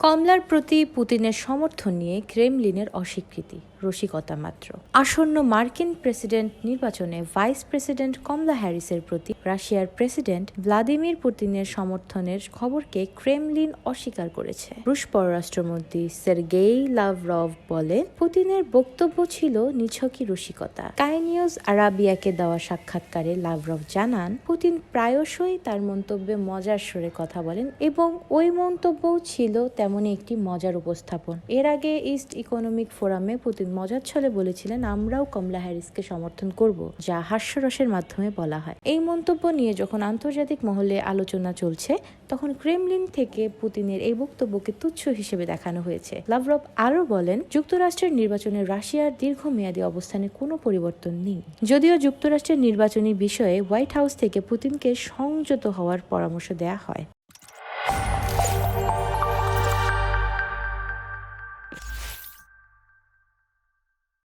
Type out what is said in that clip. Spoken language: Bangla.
কমলার প্রতি পুতিনের সমর্থন নিয়ে ক্রেমলিনের অস্বীকৃতি। রসিকতা মাত্র। আসন্ন মার্কিন প্রেসিডেন্ট নির্বাচনে ভাইস প্রেসিডেন্ট কমলা হ্যারিসের প্রতি রাশিয়ার প্রেসিডেন্ট ভ্লাদিমির পুতিনের সমর্থনের খবরকে ক্রেমলিন অস্বীকার করেছে। রুশ পররাষ্ট্রমন্ত্রী সের্গেই লাভরভ বলেন, পুতিনের বক্তব্য ছিল নিছকই রসিকতা। কাইনিউজ আরাবিয়াকে দেওয়া সাক্ষাৎকারে লাভরভ জানান, পুতিন প্রায়শই তার মন্তব্যে মজার সুরে কথা বলেন এবং ওই মন্তব্যও ছিল তেমনই একটি মজার উপস্থাপন। এর আগে ইস্ট ইকোনমিক ফোরামে পুতিন মজার ছলে বলেছিলেন, আমরাও কমলা হ্যারিসকে সমর্থন করব যা হাস্যরসের মাধ্যমে বলা হয়। এই মন্তব্য নিয়ে যখন আন্তর্জাতিক মহলে আলোচনা চলছে, তখন ক্রেমলিন থেকে পুতিনের এই বক্তব্যকে তুচ্ছ হিসেবে দেখানো হয়েছে। লাভরভ আরও বলেন, যুক্তরাষ্ট্রের নির্বাচনে রাশিয়ার দীর্ঘমেয়াদী অবস্থানে কোনো পরিবর্তন নেই। যদিও যুক্তরাষ্ট্রের নির্বাচনী বিষয়ে হোয়াইট হাউস থেকে পুতিনকে সংযত হওয়ার পরামর্শ দেয়া হয়।